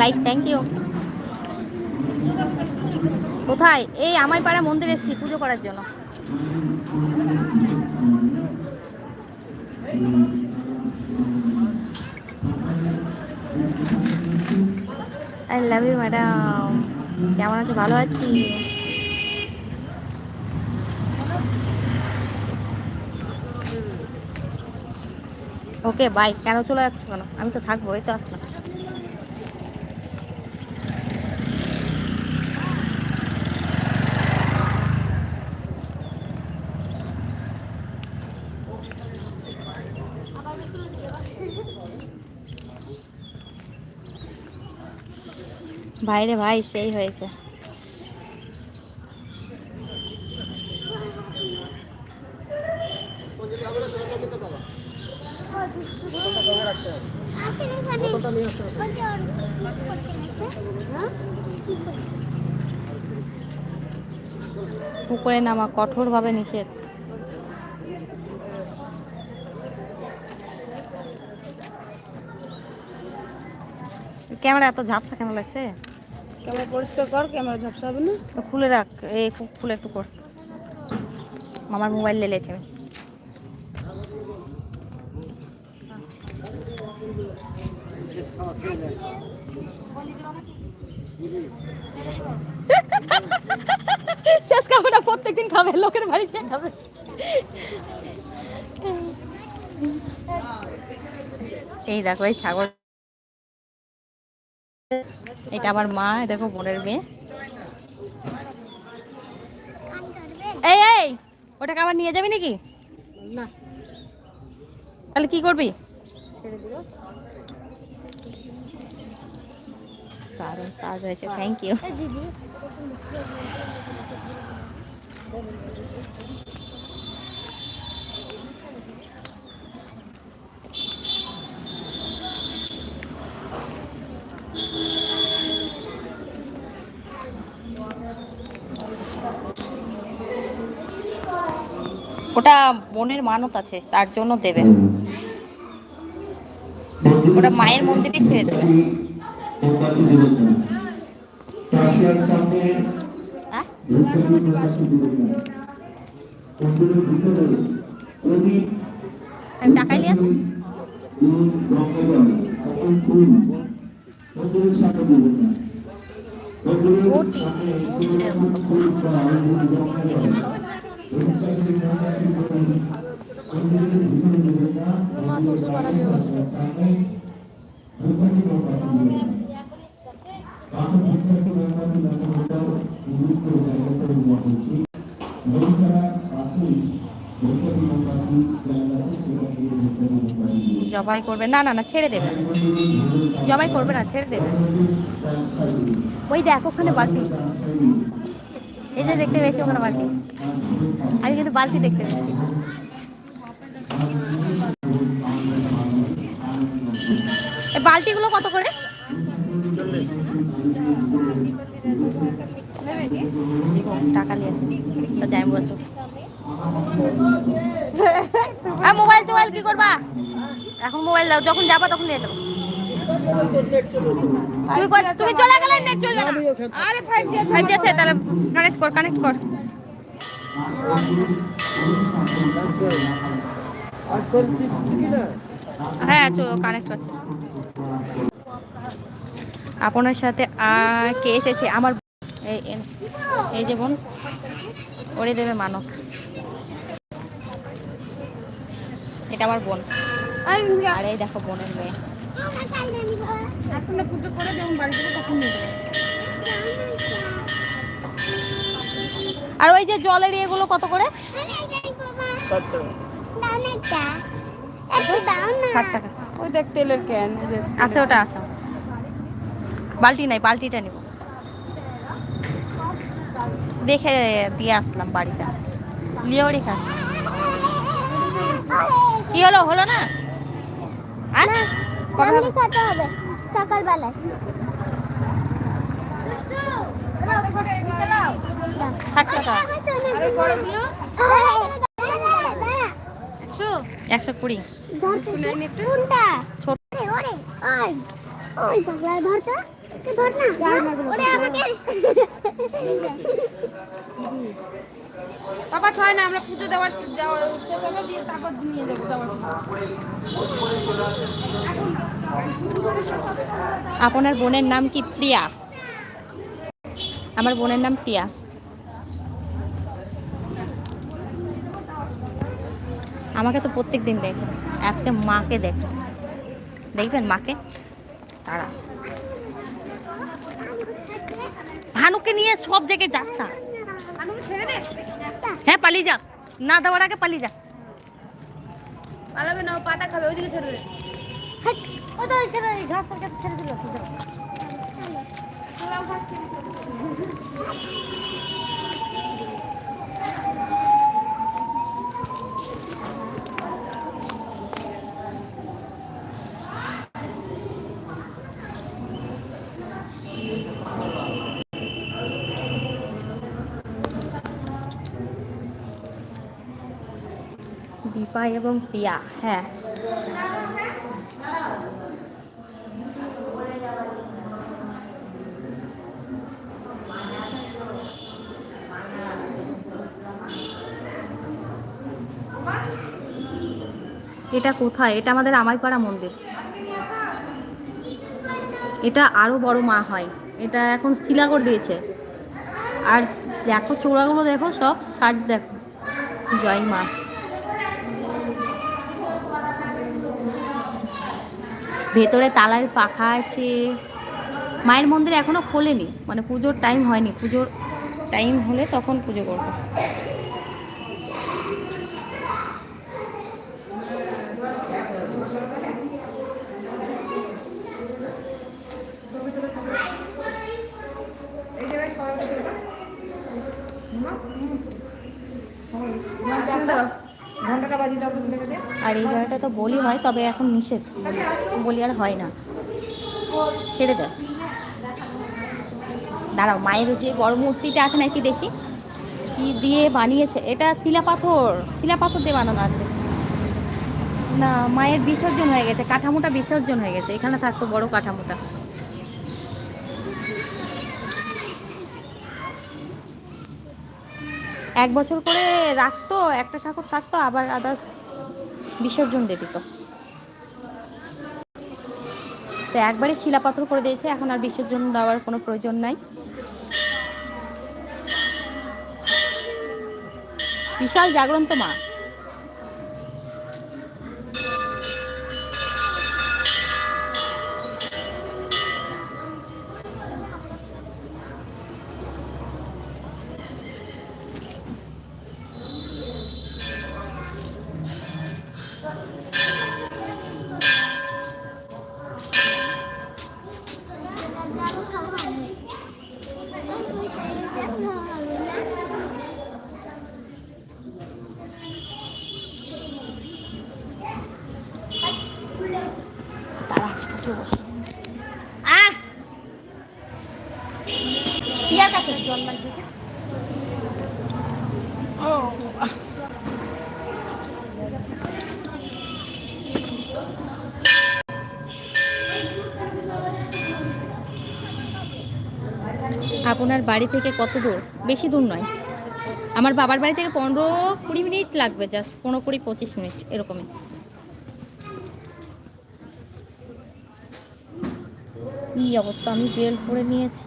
Like thank you কোথায়? এই আমায় পাড়া মন্দির এসেছি পুজো করার জন্য। আই লাভ ইউ ম্যাডাম কেমন আছো? ভালো আছি? ওকে বাই কেন চলে যাচ্ছ কেন? আমি তো থাকব, এই তো আসলাম। বাইরে ভাই সেই হয়েছে। পুকুরে নামা কঠোরভাবে নিষেধ। ক্যামেরা এত ঝাপসা কেন লাগছে? ক্যামেরা পরিষ্কার কর, ক্যামেরা ঝাপসা হবে না খুলে রাখ, এই খুলে একটু কর। মামার মোবাইল লেলেছে আমি শেষ খাবে না প্রত্যেকদিন খাবে, লোকের বাড়ি যেয়ে খাবে। এই দেখো, এই ছাগল এটা আমার মা দেখো বোনের মেয়ে। এই এই ওটাকে আবার নিয়ে যাবি নাকি? না। তাহলে কি করবি? ছেড়ে দিল দারুণ কাজ হয়েছে থ্যাংক ইউ ওটা মনের মানত আছে, তার জন্য দেবে। ওটা মায়ের মন্দিরে ছেড়ে দেবে। হ্যাঁ? টাকাই নিয়ে আসি ওটি মন্দিরের মতো মা তুলসী পাড়া দিয়ে বসে জবাই করবে। না না না, ছেড়ে দেবে। জবাই করবে না, ছেড়ে দেবে। ওই দেখ, ওখানে বালতি। এই যে দেখতে পেয়েছি, ওখানে বালতি। আমি কিন্তু বালতি দেখতে পেয়েছি। বালতিগুলো কত করে? টাকা নিয়ে আসে। তো যাই বসো মোবাইল টোবাইল কি করবা? এখন মোবাইল দাও, যখন যাবা তখন নিয়ে যাব। তুমি তুমি চলে গেলে নেট চলবে না? আরে 5G আছে, তাহলে কানেক্ট কর কানেক্ট কর। হ্যাঁ আছো কানেক্ট আছে। আপনার সাথে কে এসেছে? আমার এই এই- এই যে বোন ওরে দেবে মানব। এটা আমার বোন। আর এই দেখো বোনের মেয়ে। আর ওই যে জলের এগুলো কত করে? ষাট টাকা ওই দেখ তেলের ক্যান আচ্ছা ওটা আছে বালতি নাই বালতিটা নিব দেখে দিয়ে আসলাম বাড়িটা লিয়েও রেখে। কি হলো হলো না সকালবেলায় ষাট টাকা ওরে আমাকে। বাবা ছয় না আমরা পুজো দেওয়ার শেষ হবে দিয়ে তারপর নিয়ে যাব আপনার বোনের নাম কি প্রিয়া? আমার বোনের নাম প্রিয়া। আমাকে তো প্রত্যেক দিন দেখে। আজকে মাকে দেখে। দেখবেন মাকে? তারা ভানুকে নিয়ে সব জায়গায় যাস না। হ্যাঁ পালিয়ে যা। না দেওয়ার আগে পালিয়ে যা। পালাবে না ও পাতা খাবে ওইদিকে ছেড়ে ওই তো ওইখানে ঘাসের কাছে ছেড়ে দিল দীপা এবং প্রিয়া হ্যাঁ। এটা কোথায়? এটা আমাদের আমাইপাড়া মন্দির। এটা আরও বড় মা হয়। এটা এখন শিলাগড় দিয়েছে। আর দেখো চূড়াগুলো দেখো, সব সাজ দেখো। জয় মা। ভেতরে তালার পাখা আছে। মায়ের মন্দির এখনও খোলেনি মানে পুজোর টাইম হয়নি। পুজোর টাইম হলে তখন পুজো করব। আর এই জায়গাটা তো বলি হয়, তবে এখন নিষেধ। বলি আর হয় না। ছেড়ে দেয় দাঁড়াও, মায়ের যে বড় মূর্তিটা আছে নাকি দেখি। কি দিয়ে বানিয়েছে? এটা শিলা পাথর। শিলা পাথর দিয়ে বানানো আছে। না, মায়ের বিসর্জন হয়ে গেছে। কাঠামোটা বিসর্জন হয়ে গেছে। এখানে থাকতো বড় কাঠামোটা। এক বছর করে রাখতো, একটা ঠাকুর থাকতো, আবার আদার্স বিসর্জন দিয়ে দিত। তো একবারে শিলাপাথর করে দিয়েছে, এখন আর বিসর্জন দেওয়ার কোনো প্রয়োজন নাই। বিশাল জাগ্রন্ত মা আপনার বাড়ি থেকে কত দূর? বেশি দূর নয়। আমার বাবার বাড়ি থেকে পনেরো কুড়ি মিনিট লাগবে জাস্ট পনেরো কুড়ি পঁচিশ মিনিট, এরকমই। কি অবস্থা? আমি বেল পরে নিয়েছি।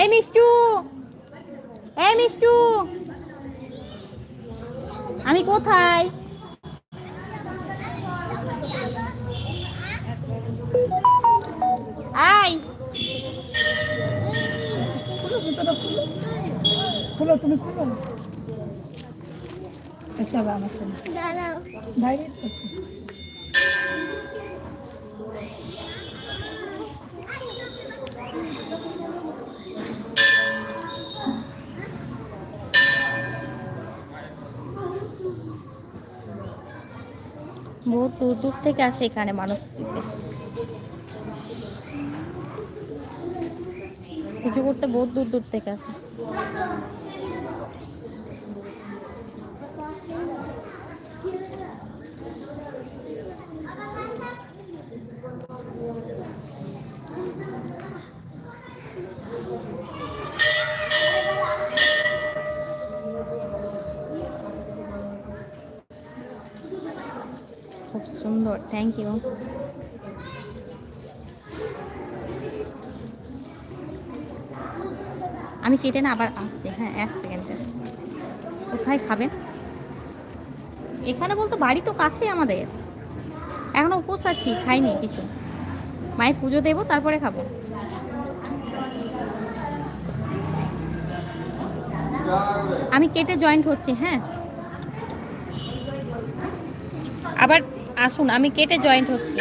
এই মিষ্টু! এই মিষ্টু। আমি কোথায়? আই খুলো তুমি খুলো। এসো আবার আমার সঙ্গে দাঁড়াও। বাইরে আছে। বহুত দূর দূর থেকে আসে এখানে মানুষ দিতে। কিছু করতে বহুত দূর দূর থেকে আসে। সুন্দর থ্যাংক ইউ আমি কেটে না আবার আসছি হ্যাঁ এক সেকেন্ডে। কোথায় খাবেন? এখানে বলতে বাড়ি তো কাছেই আমাদের। এখনও উপোস আছি, খাইনি কিছু। মায়ের পুজো দেবো, তারপরে খাব। আমি কেটে জয়েন্ট হচ্ছি হ্যাঁ আবার আসুন আমি কেটে জয়েন্ট হচ্ছি।